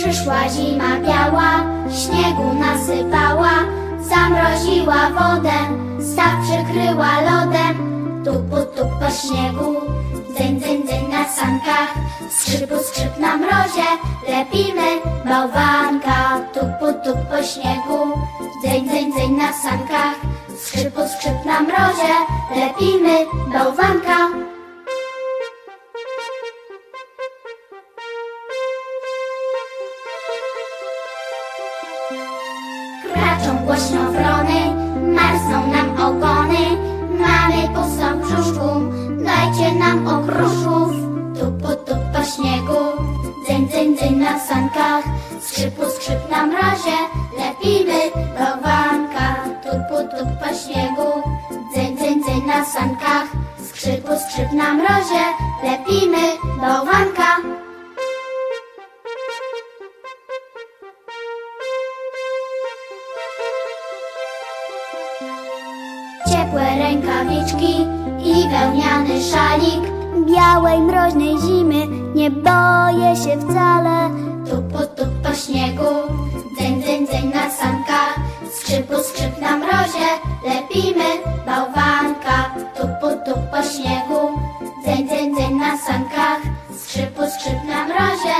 Przyszła zima biała, śniegu nasypała, zamroziła wodę, staw przykryła lodem. Tupu, tup po śniegu, dzyń, dzyń, dzyń na sankach, skrzypu, skrzyp na mrozie, lepimy bałwanka. Tupu, tup po śniegu, dzyń, dzyń, dzyń na sankach, skrzypu, skrzyp na mrozie, lepimy bałwanka. Kraczą głośno wrony, marzną nam ogony. Mamy pustą brzuszku, dajcie nam okruszków. Tupu, tup po śniegu, dzyń, dzyń, dzyń na sankach. Skrzypu, skrzyp na mrozie, lepimy bałwanka. Tupu, tup po śniegu, dzyń, dzyń, dzyń na sankach. Skrzypu, skrzyp na mrozie, lepimy bałwanka. ciepłe rękawiczki i wełniany szalik. Białej mroźnej zimy nie boję się wcale. Tup po tup po śniegu, dzeń dzeń dzeń na sanka. Skrzypu skrzyp na mrozie, lepimy bałwanka. Tup po tup po śniegu, dzeń dzeń dzeń na sankach. Skrzypu skrzyp na mrozie